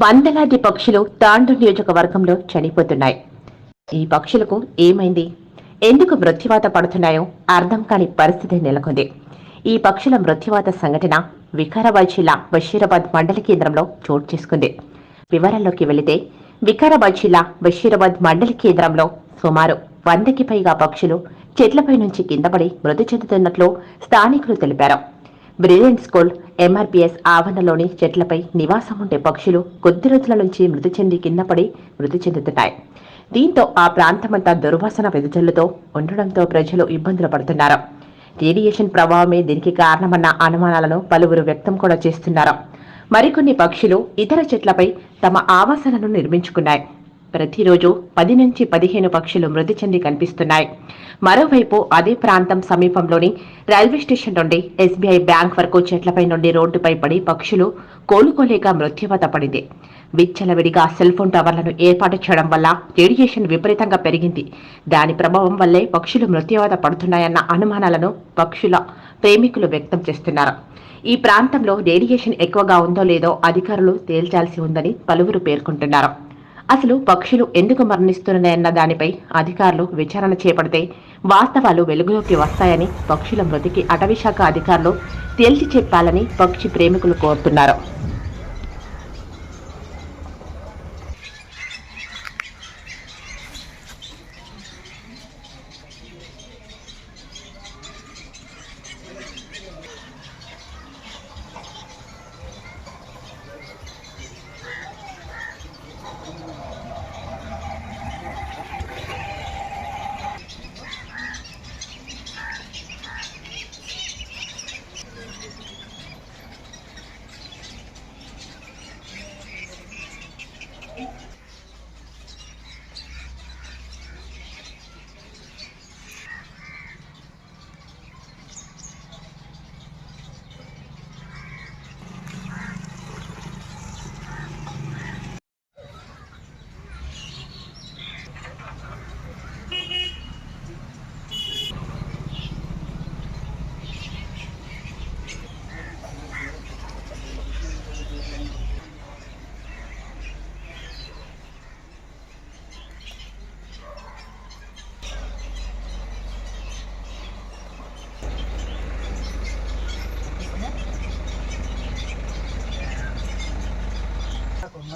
వందలాది పక్షులు తాండు నియోజకవర్గంలో చనిపోతున్నాయి. ఈ పక్షులకు ఏమైంది? ఎందుకు మృత్యువాత పడుతున్నాయో అర్థం కాని పరిస్థితి నెలకొంది. ఈ పక్షుల మృత్యువాత సంఘటన వికారాబాద్ జిల్లా బషీరాబాద్ మండల కేంద్రంలో చోటు చేసుకుంది. వివరాల్లోకి వెళితే వికారాబాద్ జిల్లా బషీరాబాద్ మండల కేంద్రంలో సుమారు వందకి పైగా పక్షులు చెట్లపై నుంచి కిందపడి మృతి చెందుతున్నట్లు స్థానికులు తెలిపారు. బ్రిలియంట్ స్కూల్ ఎంఆర్పీఎస్ ఆవరణలోని చెట్లపై నివాసం ఉండే పక్షులు కొద్ది రోజుల నుంచి మృతి చెంది కింద పడి మృతి చెందుతున్నాయి. దీంతో ఆ ప్రాంతమంతా దుర్వాసన వెదజల్లుతో ఉండడంతో ప్రజలు ఇబ్బందులు పడుతున్నారు. రేడియేషన్ ప్రభావమే దీనికి కారణమన్న అనుమానాలను పలువురు వ్యక్తం కూడా చేస్తున్నారు. మరికొన్ని పక్షులు ఇతర చెట్లపై తమ ఆవాసాలను నిర్మించుకున్నాయి. ప్రతిరోజు పది నుంచి పదిహేను పక్షులు మృతి చెంది కనిపిస్తున్నాయి. మరోవైపు అదే ప్రాంతం సమీపంలోని రైల్వే స్టేషన్ నుండి ఎస్బీఐ బ్యాంక్ వరకు చెట్లపై నుండి రోడ్డుపై పడి పక్షులు కోలుకోలేక మృత్యువత పడింది. విచ్చలవిడిగా సెల్ ఫోన్ టవర్లను ఏర్పాటు చేయడం వల్ల రేడియేషన్ విపరీతంగా పెరిగింది. దాని ప్రభావం వల్లే పక్షులు మృత్యువాత పడుతున్నాయన్న అనుమానాలను పక్షుల ప్రేమికులు వ్యక్తం చేస్తున్నారు. ఈ ప్రాంతంలో రేడియేషన్ ఎక్కువగా ఉందో లేదో అధికారులు తేల్చాల్సి ఉందని పలువురు పేర్కొంటున్నారు. అసలు పక్షులు ఎందుకు మరణిస్తున్నాయన్న దానిపై అధికారులు విచారణ చేపడితే వాస్తవాలు వెలుగులోకి వస్తాయని పక్షుల మృతికి అటవీశాఖ అధికారులు తేల్చి చెప్పాలని పక్షి ప్రేమికులు కోరుతున్నారు.